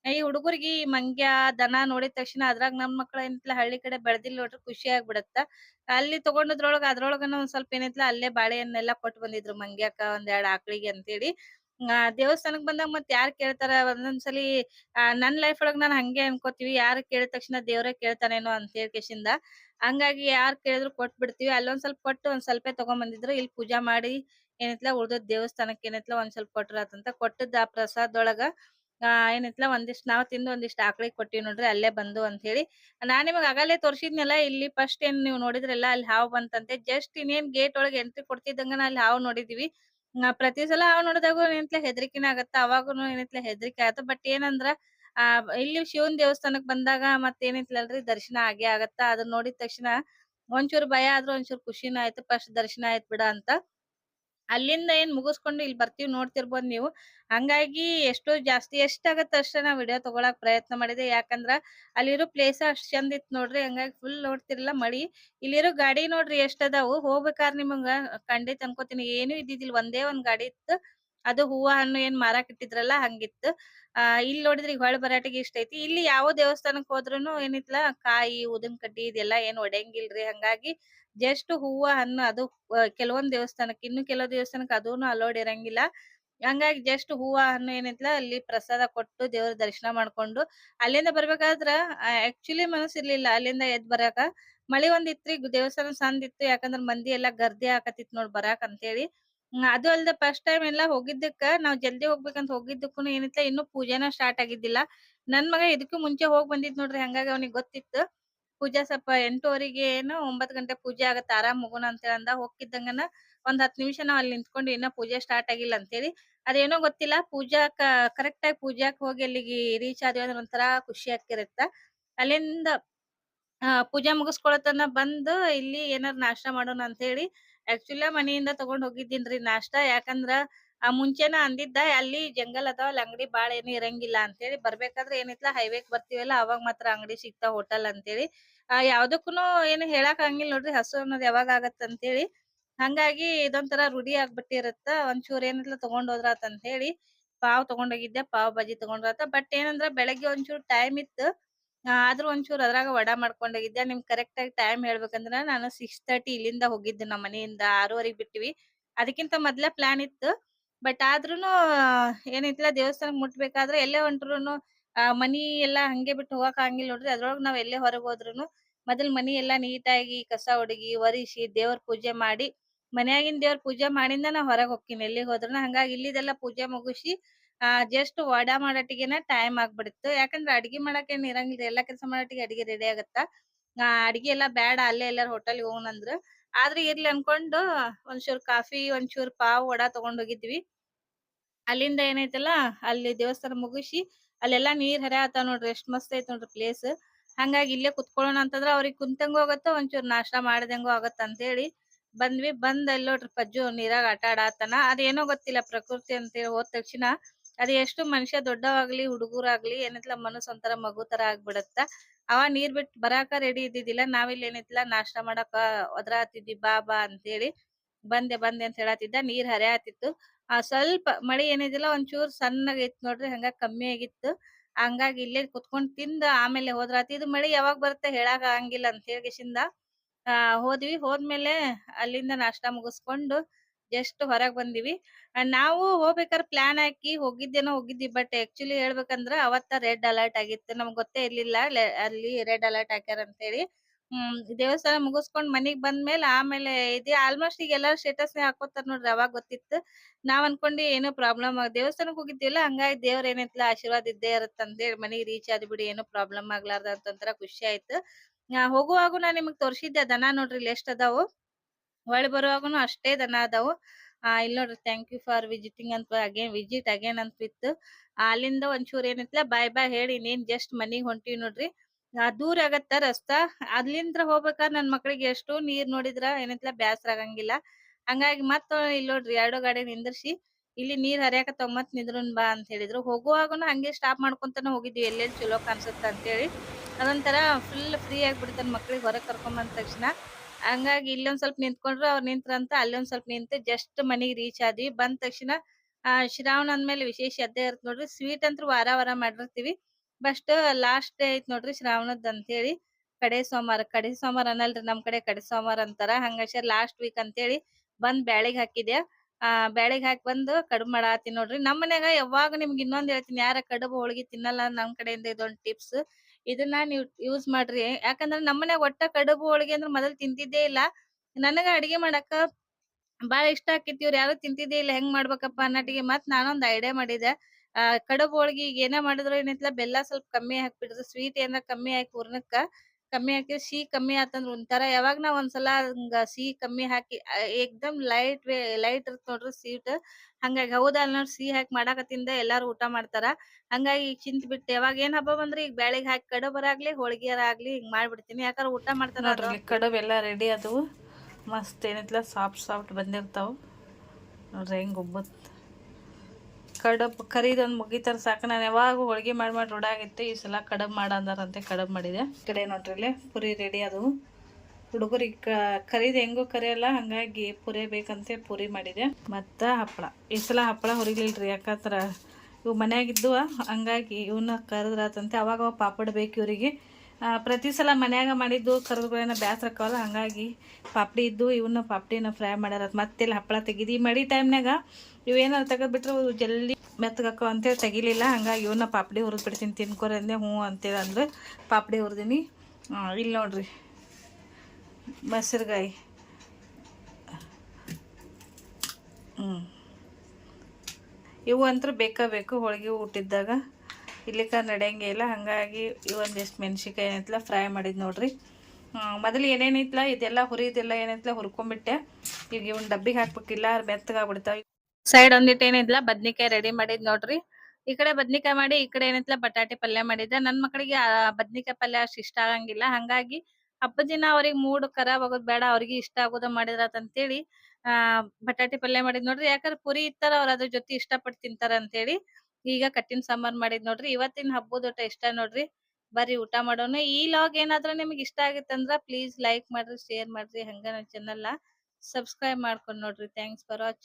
ಈ ಹುಡುಗರಿಗೆ ಮಂಗ್ಯ, ದನ ನೋಡಿದ ತಕ್ಷಣ ಅದ್ರಾಗ ನಮ್ ಮಕ್ಳ ಏನೈತ್ಲ ಹಳ್ಳಿ ಕಡೆ ಬೆಳ್ದಿಲ್ ನೋಡ್ರಿ ಖುಷಿ ಆಗ್ಬಿಡತ್ತ. ಅಲ್ಲಿ ತಗೊಂಡದ್ರೊಳಗ ಅದ್ರೊಳಗನ ಒಂದ್ ಸ್ವಲ್ಪ ಏನೈತ್ಲ ಅಲ್ಲೇ ಬಾಳೆಹಣ್ಣೆಲ್ಲಾ ಕೊಟ್ಟ್ ಬಂದಿದ್ರು ಮಂಗ್ಯಾಕ ಒಂದ್ ಎರಡ್ ಆಕಳಿಗೆ ಅಂತೇಳಿ. ಆ, ದೇವಸ್ಥಾನಕ್ ಬಂದಾಗ ಮತ್ತ್ ಯಾರ್ ಕೇಳ್ತಾರ? ಒಂದೊಂದ್ಸಲಿ, ಆ, ನನ್ ಲೈಫ್ ಒಳಗ್ ನಾನ್ ಹಂಗೆ ಅನ್ಕೋತೀವಿ. ಯಾರ್ ಕೇಳಿದ ತಕ್ಷಣ ದೇವ್ರೇ ಕೇಳ್ತಾನೇನೋ ಅಂತ ಹೇಳ್ಕೇಶಿಂದ ಹಂಗಾಗಿ ಯಾರ್ ಕೇಳಿದ್ರು ಕೊಟ್ಟು ಬಿಡ್ತೀವಿ. ಅಲ್ಲೊಂದ್ ಸ್ವಲ್ಪ ಕೊಟ್ಟು ಒಂದ್ ಸ್ವಲ್ಪೇ ತಗೊಂಡ್ ಬಂದಿದ್ರು ಇಲ್ಲಿ ಪೂಜಾ ಮಾಡಿ ಏನೈತ್ಲ ಉಳ್ದದ್ ದೇವಸ್ಥಾನಕ್ ಏನೈತ್ಲ ಒಂದ್ ಸ್ವಲ್ಪ ಕೊಟ್ರಾತಂತ ಕೊಟ್ಟದ್ ಆ ಪ್ರಸಾದೊಳಗ. ಆ, ಏನೈತ್ಲ ಒಂದಿಷ್ಟ್ ನಾವ್ ತಿಂದು ಒಂದಿಷ್ಟ್ ಆಕಳಿಗೆ ಕೊಟ್ಟಿವಿ ನೋಡ್ರಿ, ಅಲ್ಲೇ ಬಂದು ಅಂತ ಹೇಳಿ. ನಾನ್ ನಿಮಗ್ ಆಗಲೇ ತೋರ್ಸಿದ್ನಲ್ಲ, ಇಲ್ಲಿ ಫಸ್ಟ್ ಏನ್ ನೀವ್ ನೋಡಿದ್ರಲ್ಲ, ಅಲ್ಲಿ ಹಾವ್ ಬಂತಂತೆ. ಜಸ್ಟ್ ಇನ್ನೇನ್ ಗೇಟ್ ಒಳಗ್ ಎಂಟ್ರಿ ಕೊಡ್ತಿದ್ದಂಗನ ಅಲ್ಲಿ ಹಾವ್ ನೋಡಿದ್ವಿ. ಆ ಪ್ರತಿ ಸಲ ಅವ್ ನೋಡಿದಾಗ ಏನೈತ್ಲ ಹೆದರಿಕಿನ ಆಗತ್ತ, ಅವಾಗುನು ಏನೈತ್ಲ ಹೆದರಿಕೆ ಆಯ್ತು. ಬಟ್ ಏನಂದ್ರ, ಆ, ಇಲ್ಲಿ ಶಿವನ್ ದೇವಸ್ಥಾನಕ್ ಬಂದಾಗ ಮತ್ತ್ ಏನೈತ್ಲಲ್ರಿ ದರ್ಶನ ಆಗೇ ಆಗತ್ತ? ಅದನ್ನ ನೋಡಿದ ತಕ್ಷಣ ಒಂಚೂರು ಭಯ ಆದ್ರೂ ಒಂಚೂರು ಖುಷಿನೂ ಆಯ್ತು, ಫಸ್ಟ್ ದರ್ಶನ ಆಯ್ತ್ ಬಿಡ ಅಂತ. ಅಲ್ಲಿಂದ ಏನ್ ಮುಗಿಸ್ಕೊಂಡು ಇಲ್ಲಿ ಬರ್ತೀವಿ ನೋಡ್ತಿರ್ಬೋದು ನೀವು. ಹಂಗಾಗಿ ಎಷ್ಟೋ ಜಾಸ್ತಿ ಎಷ್ಟ್ ಆಗತ್ತ ಅಷ್ಟ ನಾ ವಿಡಿಯೋ ತಗೊಳಕ್ ಪ್ರಯತ್ನ ಮಾಡಿದೆ. ಯಾಕಂದ್ರ ಅಲ್ಲಿರೋ ಪ್ಲೇಸ್ ಅಷ್ಟ್ ಚಂದ ಇತ್ ನೋಡ್ರಿ. ಹಂಗಾಗಿ ಫುಲ್ ನೋಡ್ತಿರ್ಲಿಲ್ಲ ಮಳಿ. ಇಲ್ಲಿರೋ ಗಾಡಿ ನೋಡ್ರಿ ಎಷ್ಟ್ ಅದಾವು. ಹೋಗ್ಬೇಕಾರ್ ನಿಮಗ ಖಂಡಿತ ಅನ್ಕೋತೀನಿ. ಏನು ಇದ್ದಿದ್ದಿಲ್ಲ. ಒಂದೇ ಒಂದ್ ಗಾಡಿ ಇತ್ತು. ಅದು ಹೂವ, ಹಣ್ಣು ಏನ್ ಮಾರಾಕ್ ಇಟ್ಟಿದ್ರಲ್ಲ ಹಂಗಿತ್ತು. ಆ ಇಲ್ಲಿ ನೋಡಿದ್ರೆ ಈಗ ಹೊಳ್ ಬರಾಟಿಗೆ ಇಷ್ಟ ಐತಿ. ಇಲ್ಲಿ ಯಾವ ದೇವಸ್ಥಾನಕ್ ಹೋದ್ರುನು ಏನಿತ್ಲ, ಕಾಯಿ, ಉದನ್ ಕಡ್ಡಿ ಇದೆಲ್ಲಾ ಏನ್ ಒಡೆಯಂಗಿಲ್ರಿ. ಹಂಗಾಗಿ ಜಸ್ಟ್ ಹೂವ, ಹಣ್ಣು ಅದು ಕೆಲವೊಂದ್ ದೇವಸ್ಥಾನಕ್ಕೆ, ಇನ್ನು ಕೆಲವು ದೇವಸ್ಥಾನಕ್ಕೆ ಅದೂನು ಅಲೋಡ್ ಇರಂಗಿಲ್ಲ. ಹಂಗಾಗಿ ಜಸ್ಟ್ ಹೂವ, ಹಣ್ಣು ಏನೈತ್ಲ ಅಲ್ಲಿ ಪ್ರಸಾದ ಕೊಟ್ಟು ದೇವ್ರ ದರ್ಶನ ಮಾಡ್ಕೊಂಡು ಅಲ್ಲಿಂದ ಬರ್ಬೇಕಾದ್ರ ಆಕ್ಚುಲಿ ಮನಸ್ಸು ಇರ್ಲಿಲ್ಲ. ಅಲ್ಲಿಂದ ಎದ್ ಬರಾಕ ಮಳಿ ಒಂದ್ ಇತ್ರಿ ದೇವಸ್ಥಾನ ಸಂದ್ ಇತ್ತು, ಯಾಕಂದ್ರ ಮಂದಿ ಎಲ್ಲಾ ಗರ್ದಿ ಹಾಕತಿತ್ ನೋಡ್ ಬರಾಕ್ ಅಂತೇಳಿ. ಹೇಳಿ ಅದು ಅಲ್ದ ಫಸ್ಟ್ ಟೈಮ್ ಎಲ್ಲಾ ಹೋಗಿದ್ದಕ್ಕ, ನಾವ್ ಜಲ್ದಿ ಹೋಗ್ಬೇಕಂತ ಹೋಗಿದ್ದಕ್ಕೂ ಏನಿತ್ತ ಇನ್ನು ಪೂಜೆನ ಸ್ಟಾರ್ಟ್ ಆಗಿದ್ದಿಲ್ಲ. ನನ್ ಮಗ ಇದಕ್ಕೂ ಮುಂಚೆ ಹೋಗ್ ಬಂದಿದ್ ನೋಡ್ರಿ, ಹಂಗಾಗಿ ಅವ್ನಿಗ್ ಗೊತ್ತಿತ್ತು. ಪೂಜಾ ಸ್ವಲ್ಪ ಎಂಟುವರೆಗೆ ಏನೋ ಒಂಬತ್ ಗಂಟೆ ಪೂಜೆ ಆಗತ್ತ, ಆರಾಮ್ ಮುಗುಣ ಅಂತ ಹೇಳಿ ಅಂದ, ಹೋಗ್ತಿದ್ದಂಗನ ಒಂದ್ ಹತ್ತ್ ನಿಮಿಷ ನಾವ್ ಅಲ್ಲಿ ನಿಂತ್ಕೊಂಡು ಇನ್ನ ಪೂಜೆ ಸ್ಟಾರ್ಟ್ ಆಗಿಲ್ಲ ಅಂತೇಳಿ, ಅದೇನೋ ಗೊತ್ತಿಲ್ಲ ಪೂಜಾಕ ಕರೆಕ್ಟ್ ಆಗಿ ಪೂಜಾಕ್ ಹೋಗಿ ಅಲ್ಲಿಗೆ ರೀಚ್ ಆದ್ವಿ ಅಂದ್ರೆ ಒಂಥರ ಖುಷಿ ಆಕ್ಕಿರತ್ತ ಅಲ್ಲಿಂದ ಪೂಜೆ ಮುಗಿಸ್ಕೊಳತನ ಬಂದು ಇಲ್ಲಿ ಏನಾರ ನಾಷ್ಟಾ ಮಾಡೋಣ ಅಂತ ಹೇಳಿ ಆಕ್ಚುಲಿ ಮನೆಯಿಂದ ತಗೊಂಡ್ ಹೋಗಿದ್ದೀನ್ರಿ ನಾಷ್ಟಾ, ಯಾಕಂದ್ರ ಆ ಮುಂಚೆನ ಅಂದಿದ್ದ ಅಲ್ಲಿ ಜಂಗಲ್ ಅದಾವ ಅಂಗಡಿ ಬಾಳ ಏನು ಇರಂಗಿಲ್ಲ ಅಂತೇಳಿ, ಬರ್ಬೇಕಾದ್ರೆ ಏನೈತ್ಲ ಹೈವೇಗ್ ಬರ್ತೀವಲ್ಲ, ಅವಾಗ ಮಾತ್ರ ಅಂಗಡಿ ಸಿಗ್ತಾವ ಹೋಟೆಲ್ ಅಂತೇಳಿ. ಆ, ಯಾವ್ದಕ್ಕೂನು ಏನು ಹೇಳಕ್ ಆಗಂಗಿಲ್ಲ ನೋಡ್ರಿ, ಹಸು ಅನ್ನೋದು ಯಾವಾಗ ಅಂತ ಹೇಳಿ ಹಂಗಾಗಿ ಇದೊಂಥರ ರೂಢಿ ಆಗ್ಬಿಟ್ಟಿರತ್ತ. ಒಂಚೂರ್ ಏನಿಲ್ಲ ತಗೊಂಡ್ ಹೋದ್ರಾತ್ ಅಂತ ಹೇಳಿ ಪಾವ್ ತಗೊಂಡೋಗಿದ್ದೆ ಪಾವ್ ಬಜ್ಜಿ ತಗೊಂಡ್ರಾತ ಬಟ್ ಏನಂದ್ರ ಬೆಳಗ್ಗೆ ಒಂಚೂರ್ ಟೈಮ್ ಇತ್ತು. ಆದ್ರೂ ಒಂಚೂರ್ ಅದ್ರಾಗ ವಡಾ ಮಾಡ್ಕೊಂಡ್ ಹೋಗಿದ್ದೆ. ನಿಮ್ಗ್ ಕರೆಕ್ಟ್ ಆಗಿ ಟೈಮ್ ಹೇಳ್ಬೇಕಂದ್ರ ನಾನು ಸಿಕ್ಸ್ ತರ್ಟಿ ಇಲ್ಲಿಂದ ಹೋಗಿದ್ದೆ ನಮ್ಮ ಮನೆಯಿಂದ, ಆರೂವರೆಗ್ ಬಿಟ್ವಿ. ಅದಕ್ಕಿಂತ ಮೊದ್ಲೇ ಪ್ಲಾನ್ ಇತ್ತು. ಬಟ್ ಆದ್ರೂನು ಏನೈತಿಲ್ಲ ದೇವಸ್ಥಾನಕ್ ಮುಟ್ಬೇಕಾದ್ರೆ ಎಲ್ಲೇ ಹೊಂಟ್ರುನು ಆ ಮನಿ ಎಲ್ಲಾ ಹಂಗೆ ಬಿಟ್ಟು ಹೋಗಕ್ ಆಗಂಗಿಲ್ಲ ನೋಡ್ರಿ. ಅದ್ರೊಳಗ್ ನಾವ್ ಎಲ್ಲೇ ಹೊರಗ್ ಹೋದ್ರುನು ಮೊದಲ್ ಮನಿ ಎಲ್ಲಾ ನೀಟಾಗಿ ಕಸ ಹುಡುಗಿ ಒರಿಸಿ, ದೇವ್ರ ಪೂಜೆ ಮಾಡಿ, ಮನ್ಯಾಗಿನ್ ದೇವ್ರ ಪೂಜೆ ಮಾಡಿಂದ ನಾ ಹೊರಗ್ ಹೊಕ್ಕಿನಿ ಎಲ್ಲಿಗ್ ಹೋದ್ರುನು ಹಂಗಾಗಿ ಇಲ್ಲಿದೆಲ್ಲಾ ಪೂಜೆ ಮುಗಿಸಿ, ಆ ಜಸ್ಟ್ ವಡಾ ಮಾಡಟ್ಟಿಗೆನ ಟೈಮ್ ಆಗ್ಬಿಡಿತ್ತು ಯಾಕಂದ್ರ ಅಡ್ಗಿ ಮಾಡಕ್ ಏನ್ ಇರಂಗಿಲ್ಲ ಎಲ್ಲಾ ಕೆಲಸ ಮಾಡಟ್ಟಿಗೆ ಅಡಿಗೆ ರೆಡಿ ಆಗತ್ತ? ಆ ಅಡ್ಗಿ ಎಲ್ಲಾ ಬ್ಯಾಡ. ಅಲ್ಲೇ ಎಲ್ಲಾರ ಹೋಟೆಲ್ಗೆ ಹೋಗೋಣ ಅಂದ್ರ. ಆದ್ರೆ ಇರ್ಲಿ ಅನ್ಕೊಂಡು ಒಂಚೂರ್ ಕಾಫಿ ಒಂಚೂರ್ ಪಾವ್, ವಡಾ ತಗೊಂಡ್ ಹೋಗಿದ್ವಿ. ಅಲ್ಲಿಂದ ಏನೈತಲ್ಲ, ಅಲ್ಲಿ ದೇವಸ್ಥಾನ ಮುಗಿಸಿ ಅಲ್ಲೆಲ್ಲಾ ನೀರ್ ಹರಿಯಾತ ನೋಡ್ರಿ, ಎಷ್ಟ್ ಮಸ್ತ್ ಐತ್ ನೋಡ್ರಿ ಪ್ಲೇಸ್ ಹಂಗಾಗಿ ಇಲ್ಲೇ ಕುತ್ಕೊಳ್ಳೋಣ ಅಂತಂದ್ರ ಅವ್ರಿಗೆ ಕುಂತಂಗೂ ಆಗತ್ತ, ಒಂಚೂರ್ ನಾಷ್ಟಾ ಮಾಡ್ದಂಗೂ ಆಗತ್ತ ಅಂತೇಳಿ ಬಂದ್ವಿ. ಬಂದ್ ಅಲ್ಲಿ ನೋಡ್ರಿ ಪಜ್ಜು ನೀರಾಗ ಆಟ ಆಡಾತನ. ಅದೇನೋ ಗೊತ್ತಿಲ್ಲ ಪ್ರಕೃತಿ ಅಂತೇಳಿ ಹೋದ ತಕ್ಷಣ ಅದ್ ಎಷ್ಟು ಮನುಷ್ಯ ದೊಡ್ಡವಾಗ್ಲಿ, ಹುಡುಗರಾಗ್ಲಿ, ಏನೈತ್ಲ ಮನಸ್ಸು ಒಂಥರ ಮಗು ತರ ಆಗ್ಬಿಡತ್ತ. ಅವ ನೀರ್ ಬಿಟ್ ಬರಾಕ ರೆಡಿ ಇದ್ದಿದ್ದಿಲ್ಲ. ನಾವಿಲ್ಲಿ ಏನೈತ್ಲ ನಾಷ್ಟಾ ಮಾಡಾಕ ಒದರಾತಿದ್ವಿ, ಬಾ ಬಾ ಅಂತೇಳಿ ಬಂದೆ ಬಂದೆ ಅಂತ ಹೇಳತ್ತಿದ್ದ ನೀರ್ ಹರಿಯಾತಿತ್ತು ಆ ಸ್ವಲ್ಪ ಮಳಿ ಏನಿದಿಲ್ಲ ಒಂಚೂರ್ ಸಣ್ಣಗ್ ಐತ್ ನೋಡ್ರಿ ಹಂಗ ಕಮ್ಮಿ ಆಗಿತ್ತು. ಹಂಗಾಗಿ ಇಲ್ಲೇ ಕುತ್ಕೊಂಡ್ ತಿಂದ ಆಮೇಲೆ ಹೋದ್ರಾತ್. ಇದು ಮಳಿ ಯಾವಾಗ ಬರುತ್ತೆ ಹೇಳಕ್ ಆಗಂಗಿಲ್ಲ ಅಂತ ಹೇಳ್ಗೆಸಿಂದ ಆ, ಹೋದ್ವಿ. ಹೋದ್ಮೇಲೆ ಅಲ್ಲಿಂದ ನಾಷ್ಟಾ ಮುಗಿಸ್ಕೊಂಡು ಜಸ್ಟ್ ಹೊರಗ್ ಬಂದಿವಿ. ನಾವು ಹೋಗ್ಬೇಕಾದ್ರೆ ಪ್ಲಾನ್ ಹಾಕಿ ಹೋಗಿದ್ದೇನೋ ಹೋಗಿದ್ವಿ ಬಟ್ ಆಕ್ಚುಲಿ ಹೇಳ್ಬೇಕಂದ್ರ ಅವತ್ತ ರೆಡ್ ಅಲರ್ಟ್ ಆಗಿತ್ತು. ನಮ್ಗ್ ಗೊತ್ತೇ ಇರ್ಲಿಲ್ಲ. ಅಲ್ಲಿ ರೆಡ್ ಅಲರ್ಟ್ ಹಾಕ್ಯಾರ ಅಂತ ಹೇಳಿ ಹ್ಮ್, ದೇವಸ್ಥಾನ ಮುಗಿಸ್ಕೊಂಡ್ ಮನಿಗ್ ಬಂದ್ಮೇಲೆ ಆಮೇಲೆ ಇದೆ. ಆಲ್ಮೋಸ್ಟ್ ಈಗ ಎಲ್ಲಾರು ಸ್ಟೇಟಸ್ ಹಾಕೋತಾರ ನೋಡ್ರಿ ಅವಾಗ ಗೊತ್ತಿತ್ತು. ನಾವ್ ಅನ್ಕೊಂಡಿ ಏನೋ ಪ್ರಾಬ್ಲಮ್ ದೇವಸ್ಥಾನಕ್ ಹೋಗಿದ್ದಿಲ್ಲ ಹಂಗಾಗಿ ದೇವ್ರ ಏನೈತಿಲ್ಲ ಆಶೀರ್ವಾದ ಇದ್ದೇ ಇರತ್ತ ಅಂತೇಳಿ ಮನಿಗ್ ರೀಚ್ ಆದ್ ಬಿಡಿ, ಏನೋ ಪ್ರಾಬ್ಲಮ್ ಆಗ್ಲಾರ್ದ ಅಂತ ಒಂಥರ ಖುಷಿ ಆಯ್ತು. ನಾ ಹೋಗುವಾಗೂ ನಾ ನಿಮಗ್ ತೋರ್ಸಿದ್ದೆ ದನ ನೋಡ್ರಿ ಇಲ್ಲಿ ಎಷ್ಟ್ ಅದಾವು. ಹೊಳ್ಳಿ ಬರುವಾಗನು ಅಷ್ಟೇ ದನ ಅದಾವು. ಆ ಇಲ್ಲಿ ನೋಡ್ರಿ ಥ್ಯಾಂಕ್ ಯು ಫಾರ್ ವಿಸಿಟಿಂಗ್ ಅಂತ ಅಗೇನ್ ವಿಸಿಟ್ ಅಗೇನ್ ಅಂತ ಇತ್ತು. ಅಲ್ಲಿಂದ ಒಂಚೂರ್ ಏನೈತ್ಲ ಬಾಯ್ ಬಾಯ್ ಹೇಳಿ, ನೀನ್ ಜಸ್ಟ್ ಮನಿಗ್ ಹೊಂಟಿವಿ ನೋಡ್ರಿ. ದೂರ ಆಗತ್ತ ರಸ್ತಾ ಅಲ್ಲಿಂದ್ರ ಹೋಗ್ಬೇಕ ನನ್ ಮಕ್ಳಿಗೆ ಎಷ್ಟು ನೀರ್ ನೋಡಿದ್ರ ಏನೈತ್ಲ ಬ್ಯಾಸರ ಆಗಂಗಿಲ್ಲ. ಹಂಗಾಗಿ ಮತ್ತ ಇಲ್ಲಿ ನೋಡ್ರಿ, ಎರಡು ಗಾಡಿ ನಿಂದ್ರಿಸಿ, ಇಲ್ಲಿ ನೀರ್ ಹರಿಯಾಕ ತೊಂಬತ್ ನಿಂದ್ರುನ್ ಬಾ ಅಂತ ಹೇಳಿದ್ರು. ಹೋಗುವಾಗನು ಹಂಗೆ ಸ್ಟಾಪ್ ಮಾಡ್ಕೊಂತಾನೆ ಹೋಗಿದ್ವಿ ಎಲ್ಲೆಲ್ಲಿ ಚಲೋ ಕಾಣಿಸುತ್ತ ಅಂತೇಳಿ. ಅದೊಂಥರ ಫುಲ್ ಫ್ರೀ ಆಗ್ಬಿಡ್ತಾನ ಮಕ್ಳಿಗೆ ಹೊರಗ್ ಕರ್ಕೊಂಡ್ ಬಂದ ತಕ್ಷಣ. ಹಂಗಾಗಿ ಇಲ್ಲೊಂದ್ ಸ್ವಲ್ಪ ನಿಂತ್ಕೊಂಡ್ರು, ಅವ್ರು ನಿಂತ್ರಂತ ಅಲ್ಲೊಂದ್ ಸ್ವಲ್ಪ ನಿಂತು ಜಸ್ಟ್ ಮನಿಗ್ ರೀಚ್ ಆದ್ವಿ. ಬಂದ ತಕ್ಷಣ, ಆ, ಶ್ರಾವಣ ಅಂದ್ಮೇಲೆ ವಿಶೇಷ ಅದೇ ಇರತ್ ನೋಡ್ರಿ. ಸ್ವೀಟ್ ಅಂತೂ ವಾರ ವಾರ ಮಾಡಿರ್ತೀವಿ. ಬಸ್ಟ್ ಲಾಸ್ಟ್ ಡೇ ಐತ್ ನೋಡ್ರಿ ಶ್ರಾವಣದ್ ಅಂತೇಳಿ. ಕಡೆ ಸೋಮವಾರ ಕಡೆ ಸೋಮವಾರ ಅನ್ನಲ್ರಿ ನಮ್ ಕಡೆ ಕಡೆ ಸೋಮವಾರ ಅಂತಾರ. ಹಂಗಾಶ ಲಾಸ್ಟ್ ವೀಕ್ ಅಂತ ಹೇಳಿ ಬಂದ್ ಬ್ಯಾಳಿಗ್ ಹಾಕಿದ್ಯಾ. ಆ, ಬ್ಯಾಳಿಗ್ ಹಾಕಿ ಬಂದು ಕಡುಬು ಮಾಡಾತೀನಿ ನೋಡ್ರಿ. ನಮ್ ಮನ್ಯಾಗ ಯಾವಾಗ ನಿಮ್ಗೆ ಇನ್ನೊಂದ್ ಹೇಳ್ತೀನಿ. ಯಾರ ಕಡುಬು ಹೋಳಿಗೆ ತಿನ್ನಲ್ಲ ನಮ್ ಕಡೆಯಿಂದ ಇದೊಂದ್ ಟಿಪ್ಸ್ ಇದನ್ನ ನೀವ್ ಯೂಸ್ ಮಾಡ್ರಿ. ಯಾಕಂದ್ರ ನಮ್ ಮನ್ಯಾಗ ಒಟ್ಟ ಕಡುಬು ಹೋಳಿಗೆ ಅಂದ್ರ ಮೊದಲ್ ತಿಂತಿದ್ದೇ ಇಲ್ಲ. ನನಗ ಅಡಿಗೆ ಮಾಡಾಕ ಬಾಳ ಇಷ್ಟ ಆಕಿತ್. ಇವ್ರ ಯಾರು ತಿಂತಿದ್ದೇ ಇಲ್ಲ. ಹೆಂಗ್ ಮಾಡ್ಬೇಕಪ್ಪ ಅನ್ನಟಿಗೆ ಮತ್ ನಾನೊಂದ್ ಐಡಿಯಾ ಮಾಡಿದೆ. ಆ, ಕಡುಬು ಹೋಳ್ಗಿ ಈಗ ಏನ ಮಾಡಿದ್ರು ಏನೈತಿಲ್ಲ ಬೆಲ್ಲ ಸ್ವಲ್ಪ ಕಮ್ಮಿ ಹಾಕ್ಬಿಡ್ರಿ ಸ್ವೀಟ್ ಏನಾರ ಕಮ್ಮಿ ಹಾಕಿ ಹೂರ್ಣಕ್ಕ ಕಮ್ಮಿ ಹಾಕಿ ಸಿಹಿ ಕಮ್ಮಿ ಆತಂದ್ರ. ಒಂಥರ ಯಾವಾಗ ನಾವ್ ಒಂದ್ಸಲ ಹಿಂಗ ಸಿಹಿ ಕಮ್ಮಿ ಹಾಕಿ ಏಕ್ದಮ್ ಲೈಟ್ ವೇ, ಲೈಟ್ ಇರ್ತ ನೋಡ್ರಿ ಸ್ವೀಟ್ ಹಂಗಾಗಿ ಹೌದಾ ಅಲ್ ನೋಡ್ ಸಿಹಿ ಹಾಕಿ ಮಾಡಾಕತ್ತಿಂದ ಎಲ್ಲಾರು ಊಟ ಮಾಡ್ತಾರ. ಹಂಗಾಗಿ ಈಗ ಚಿಂತ ಬಿಟ್ಟೆ ಯಾವಾಗ ಏನ್ ಹಬ್ಬ ಬಂದ್ರೆ ಈಗ ಬ್ಯಾಳಿಗ್ ಹಾಕಿ ಕಡುಬರ ಆಗ್ಲಿ, ಹೋಳ್ಗಿಯರ ಆಗ್ಲಿ ಹಿಂಗ್ ಮಾಡ್ಬಿಡ್ತೀನಿ. ಯಾಕಂದ್ರ ಊಟ ಮಾಡ್ತಾರ ನೋಡ್ರಿ. ಇಲ್ಲಿ ಎಲ್ಲಾ ರೆಡಿ ಆದವು ಮಸ್ತ್ ಏನೈತಿಲ್ಲ ಸಾಫ್ಟ್ ಸಾಫ್ಟ್ ಬಂದಿರ್ತಾವ. ನೋಡ್ರಿ ಹೆಂಗ್ ಉಬ್ಬತ್ ಕಡಬ್ ಖರೀದೊಂದು ಮುಗಿತಾರೆ ಸಾಕು. ನಾನು ಯಾವಾಗ ಹೋಳ್ಗೆ ಮಾಡಿ ಮಾಡಿ ರೂಢಾಗಿತ್ತು ಈ ಸಲ ಕಡಬ್ ಮಾಡಂದಾರಂತೆ ಕಡಬ್ ಮಾಡಿದೆ. ಕಡೆ ನೋಡ್ರಿ ಪುರಿ ರೆಡಿ ಅದು. ಹುಡುಗರಿಗೆ ಕ ಕರಿದ ಹೆಂಗೂ ಕರಿಯಲ್ಲ, ಹಂಗಾಗಿ ಪುರಿ ಬೇಕಂತ ಪುರಿ ಮಾಡಿದೆ. ಮತ್ತು ಹಪ್ಪಳ. ಈ ಸಲ ಹಪ್ಪಳ ಹುರಿಲಿಲ್ರಿ, ಯಾಕಂದ್ರೆ ಇವು ಮನ್ಯಾಗಿದ್ದು ಹಂಗಾಗಿ ಇವನ್ನ ಕರೆದ್ರಾತಂತೆ. ಅವಾಗ ಪಾಪಡ್ ಬೇಕು ಇವರಿಗೆ. ಪ್ರತಿ ಸಲ ಮನ್ಯಾಗ ಮಾಡಿದ್ದು ಕರೆದ್ಗಳನ್ನ ಬ್ಯಾಸ್ರ ಆಕ್ಕವಲ್ಲ ಹಂಗಾಗಿ ಪಾಪಡಿ ಇದ್ದು ಇವನ್ನ ಪಾಪಡಿನ ಫ್ರೈ ಮಾಡ್ಯಾರ. ಮತ್ತೆಲ್ಲ ಹಪ್ಪಳ ತೆಗಿದು. ಈ ಮಡಿ ಟೈಮ್ನಾಗ ಇವೇನಾರು ತೆಗೆದ್ಬಿಟ್ರೆ ಜಲ್ದಿ ಮೆತ್ತಗಾಕವ ಅಂತೇಳಿ ತೆಗಿಲಿಲ್ಲ. ಹಂಗಾಗಿ ಇವನ್ನ ಪಾಪಡಿ ಹುರಿದು ಬಿಡ್ತೀನಿ ತಿನ್ಕೊರಿ ಅಂದೆ ಹ್ಞೂ ಅಂತೇಳಿ ಅಂದ್ರೆ ಪಾಪಡಿ ಹುರಿದೀನಿ. ಇಲ್ಲಿ ನೋಡ್ರಿ. ಮೊಸರುಗಾಯಿ. ಹ್ಞೂ ಇವು ಅಂತೂ ಬೇಕಾ ಬೇಕು, ಹೋಳಿಗೆ ಊಟಿದ್ದಾಗ ಇಲ್ಲಿಕ ನಡೆಯಂಗೆ ಇಲ್ಲ. ಹಾಗಾಗಿ ಇವೊಂದಿಷ್ಟು ಮೆಣಸಿನ್ಕಾಯಿ ಏನೈತಲ್ಲ ಫ್ರೈ ಮಾಡಿದ್ ನೋಡ್ರಿ. ಮೊದಲು ಏನೇನೈತಲ್ಲ ಇದೆಲ್ಲ ಹುರಿದೆಲ್ಲ ಏನೈತಲ್ಲ ಹುರ್ಕೊಂಡ್ಬಿಟ್ಟೆ. ಈಗ ಇವನ್ ಡಬ್ಬಿಗೆ ಹಾಕ್ಬೇಕಿಲ್ಲ ಮೆತ್ತಗಾಗ್ಬಿಡ್ತಾವ. ಸೈಡ್ ಒಂದಿಟ್ಟು ಏನಿದ್ಲ? ಬದ್ನಿಕಾಯಿ ರೆಡಿ ಮಾಡಿದ್ ನೋಡ್ರಿ. ಈ ಕಡೆ ಬದ್ನಿಕಾಯಿ ಮಾಡಿ, ಈ ಕಡೆ ಏನೈತಲ್ಲ ಬಟಾಟೆ ಪಲ್ಯ ಮಾಡಿದ್ದೆ. ನನ್ ಮಕ್ಕಳಿಗೆ ಬದ್ನಿಕಾಯಿ ಪಲ್ಯ ಅಷ್ಟು ಇಷ್ಟ ಆಗಂಗಿಲ್ಲ. ಹಂಗಾಗಿ ಹಬ್ಬದ ದಿನ ಅವ್ರಿಗೆ ಮೂಡ್ ಖರಾಬ್ ಆಗೋದ್ ಬೇಡ. ಅವ್ರಿಗೆ ಇಷ್ಟ ಆಗೋದ ಅಂತೇಳಿ, ಆ, ಬಟಾಟೆ ಪಲ್ಯ ಮಾಡಿದ್ ನೋಡ್ರಿ. ಯಾಕಂದ್ರೆ ಪುರಿ ಇತ್ತಾರ ಅವ್ರ ಅದ್ರ ಜೊತೆ ಇಷ್ಟಪಟ್ಟು ತಿಂತಾರ ಅಂತೇಳಿ. ಈಗ ಕಟ್ಟಿನ ಸಾಂಬಾರ್ ಮಾಡಿದ್ ನೋಡ್ರಿ, ಇವತ್ತಿನ ಹಬ್ಬದ ಊಟ ಇಷ್ಟ ನೋಡ್ರಿ. ಬರ್ರಿ ಊಟ ಮಾಡೋಣ. ಈ ಲಾಗ್ ಏನಾದ್ರೂ ನಿಮ್ಗೆ ಇಷ್ಟ ಆಗಿತ್ತಂದ್ರ ಪ್ಲೀಸ್ ಲೈಕ್ ಮಾಡ್ರಿ ಶೇರ್ ಮಾಡ್ರಿ, ಹಂಗ ನನ್ನ ಚಾನಲ್ ಸಬ್ಸ್ಕ್ರೈಬ್ ಮಾಡ್ಕೊಂಡ್ ನೋಡ್ರಿ. Thanks for watching